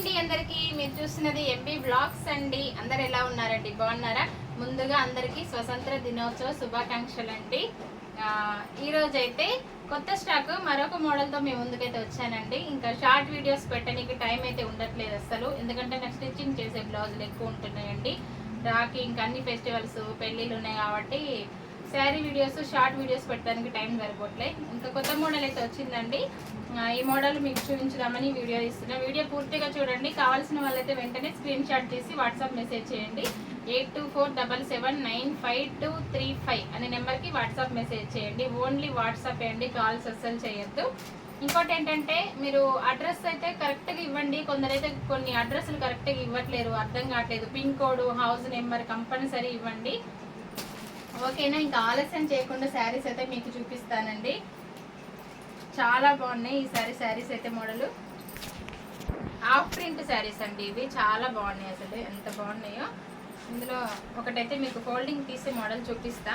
అండి అందరికి. మీరు చూస్తున్నది ఎంబీ బ్లాగ్స్ అండి. అందరు ఎలా ఉన్నారండి? బాగున్నారా? ముందుగా అందరికీ స్వతంత్ర దినోత్సవ శుభాకాంక్షలు అండి ఈరోజైతే అయితే కొత్త స్టాక్ మరొక మోడల్తో మేము ముందుకైతే వచ్చానండి. ఇంకా షార్ట్ వీడియోస్ పెట్టడానికి టైం అయితే ఉండట్లేదు అసలు ఎందుకంటే నాకు స్టిచ్చింగ్ చేసే బ్లౌజులు ఎక్కువ ఉంటున్నాయండి. రాకి ఇంకా అన్ని ఫెస్టివల్స్ పెళ్ళిళ్ళు ఉన్నాయి కాబట్టి శారీ వీడియోస్ షార్ట్ వీడియోస్ పెట్టడానికి టైం సరిపోట్లే. ఇంకా కొత్త మోడల్ అయితే వచ్చిందండి. ఈ మోడల్ మీకు చూపించుదామని వీడియో ఇస్తున్నా. వీడియో పూర్తిగా చూడండి. కావాల్సిన వాళ్ళైతే వెంటనే స్క్రీన్ షాట్ తీసి వాట్సాప్ మెసేజ్ చేయండి. Eight two four double seven nine five two three five అనే నెంబర్కి వాట్సాప్ మెసేజ్ చేయండి. ఓన్లీ వాట్సాప్ అండి. కాల్స్ అస్సలు చేయొద్దు. ఇంకోటి ఏంటంటే మీరు అడ్రస్ అయితే కరెక్ట్గా ఇవ్వండి. కొందరైతే కొన్ని అడ్రస్లు కరెక్ట్గా ఇవ్వట్లేరు. అర్థం కావట్లేదు. Pin code house number compulsory ఇవ్వండి. ఓకేనా ఇంకా ఆలస్యం చేయకుండా శారీస్ అయితే మీకు చూపిస్తానండి. చాలా బాగున్నాయి ఈ సారీ శారీస్ అయితే మోడల్. హాఫ్ ప్రింట్ శారీస్ అండి ఇవి చాలా బాగున్నాయి అసలు ఎంత బాగున్నాయో. ఇందులో ఒకటైతే మీకు ఫోల్డింగ్ తీసే మోడల్ చూపిస్తా.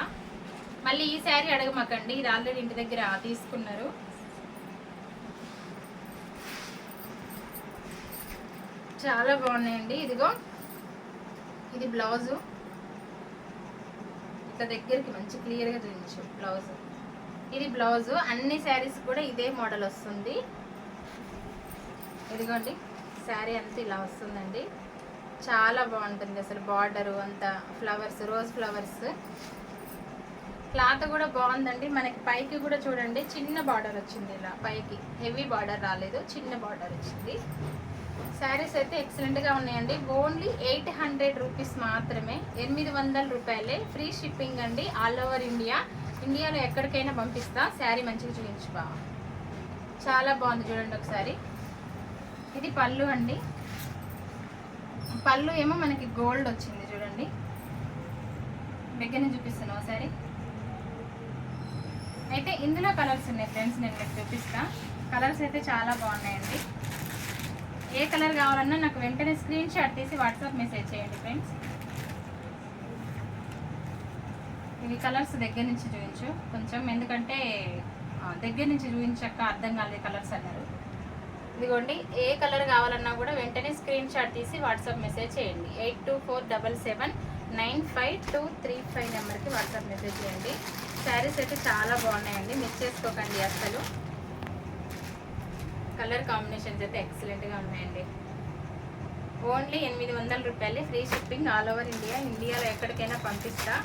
మళ్ళీ ఈ శారీ అడగమాకండి ఇది ఆల్రెడీ ఇంటి దగ్గర తీసుకున్నారు. చాలా బాగున్నాయండి ఇదిగో. ఇది బ్లౌజు. ఇట్లా దగ్గరికి మంచి క్లియర్గా చూపించు బ్లౌజ్ ఇది బ్లౌజ్ అన్ని శారీస్ కూడా ఇదే మోడల్ వస్తుంది. ఇదిగోండి శారీ అంతా ఇలా వస్తుందండి. చాలా బాగుంటుంది అసలు బార్డరు అంతా ఫ్లవర్స్ రోజ్ ఫ్లవర్స్ క్లాత్ కూడా బాగుందండి. మనకి పైకి కూడా చూడండి చిన్న బార్డర్ వచ్చింది ఇలా పైకి. హెవీ బార్డర్ రాలేదు చిన్న బార్డర్ వచ్చింది. శారీస్ అయితే ఎక్సలెంట్గా ఉన్నాయండి. ఓన్లీ ఎయిట్ హండ్రెడ్ రూపీస్ మాత్రమే. ఎనిమిది వందల రూపాయలే. ఫ్రీ షిప్పింగ్ అండి. ఆల్ ఓవర్ ఇండియా ఇండియాలో ఎక్కడికైనా పంపిస్తా. శారీ మంచిగా చూపించు బా. చాలా బాగుంది చూడండి ఒకసారి. ఇది పళ్ళు అండి. పళ్ళు ఏమో మనకి గోల్డ్ వచ్చింది చూడండి. దగ్గర నుంచి చూపిస్తాను ఒకసారి అయితే ఇందులో కలర్స్ ఉన్నాయి ఫ్రెండ్స్ నేను మీకు చూపిస్తా. కలర్స్ అయితే చాలా బాగున్నాయండి. ఏ కలర్ కావాలన్నా నాకు వెంటనే స్క్రీన్ షాట్ తీసి వాట్సాప్ మెసేజ్ చేయండి ఫ్రెండ్స్. ఇవి కలర్స్ దగ్గర నుంచి చూపించు. కొంచెం ఎందుకంటే దగ్గర నుంచి చూపించక్క అర్థం కాలేదు కలర్స్ అన్నారు. ఇదిగోండి ఏ కలర్ కావాలన్నా కూడా వెంటనే స్క్రీన్ షాట్ తీసి వాట్సాప్ మెసేజ్ చేయండి. Eight two four double seven nine five two three five నెంబర్కి వాట్సాప్ మెసేజ్ చేయండి. శారీస్ అయితే చాలా బాగున్నాయండి. మిస్ చేసుకోకండి అసలు కలర్ కాంబినేషన్స్ అయితే ఎక్సలెంట్గా ఉన్నాయండి. ఓన్లీ ఎనిమిది వందల రూపాయలే. Free shipping all over India. ఇండియాలో ఎక్కడికైనా పంపిస్తా.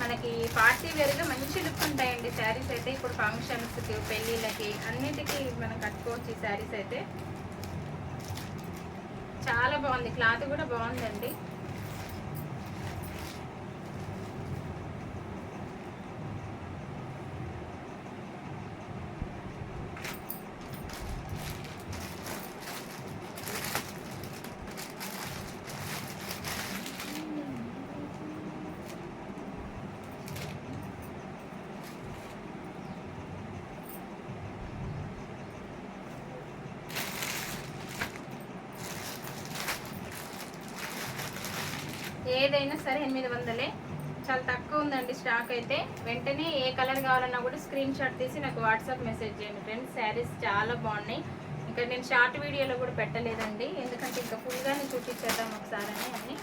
మనకి పార్టీ వేర్గా మంచి లుక్ ఉంటాయండి శారీస్ అయితే. ఇప్పుడు ఫంక్షన్స్కి పెళ్ళిళ్ళకి అన్నిటికీ మనం కట్టుకోవచ్చు ఈ శారీస్ అయితే. చాలా బాగుంది. క్లాత్ కూడా బాగుందండి. ఏదైనా సరే ఎనిమిది వందలే. చాలా తక్కువ ఉందండి స్టాక్ అయితే. వెంటనే ఏ కలర్ కావాలన్నా కూడా స్క్రీన్ షాట్ తీసి నాకు వాట్సాప్ మెసేజ్ చేయండి. ఫ్రెండ్స్ శారీస్ చాలా బాగున్నాయి. ఇంకా నేను షార్ట్ వీడియోలో కూడా పెట్టలేదండి. ఎందుకంటే ఇంకా ఫుల్గానే చూపించేద్దాం ఒకసారి అని అన్ని.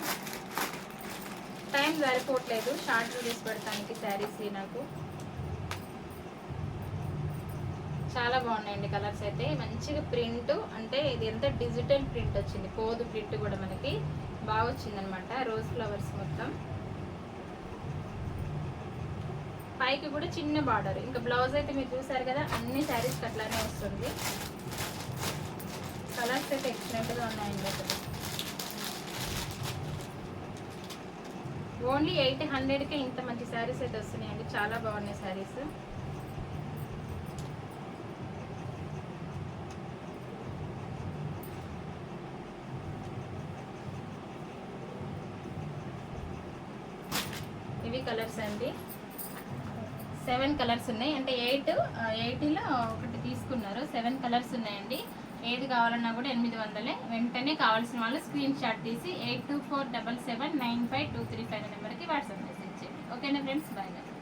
టైం సరిపోవట్లేదు. షార్ట్ వీడియోస్ పెడతానికి శారీస్ నాకు. చాలా బాగున్నాయండి కలర్స్ అయితే. మంచిగా ప్రింట్ అంటే ఇది ఎంత డిజిటల్ ప్రింట్ వచ్చింది పోదు ప్రింట్ కూడా మనకి. బాగా వచ్చింది అనమాట రోజ్ ఫ్లవర్స్ మొత్తం. పైకి కూడా చిన్న బార్డర్ ఇంకా బ్లౌజ్ అయితే మీరు చూసారు కదా అన్ని శారీస్ అట్లానే వస్తుంది. కలర్స్ అయితే ఎక్సలెంట్గా ఉన్నాయండి అసలు. ఓన్లీ ఎయిట్ హండ్రెడ్కే ఇంత మంచి శారీస్ అయితే వస్తున్నాయండి చాలా బాగున్నాయి శారీస్. ఇవి కలర్స్ అండి. సెవెన్ కలర్స్ ఉన్నాయి. అంటే ఎయిట్ ఎయిటీలో ఒకటి తీసుకున్నారు. సెవెన్ కలర్స్ ఉన్నాయండి. ఏది కావాలన్నా కూడా ఎనిమిది వందలే. వెంటనే కావాల్సిన వాళ్ళు స్క్రీన్ షాట్ తీసి eight two four double seven nine five two three five నెంబర్కి వాట్సాప్ మెసేజ్ చేయండి. ఓకేనా ఫ్రెండ్స్? Bye bye.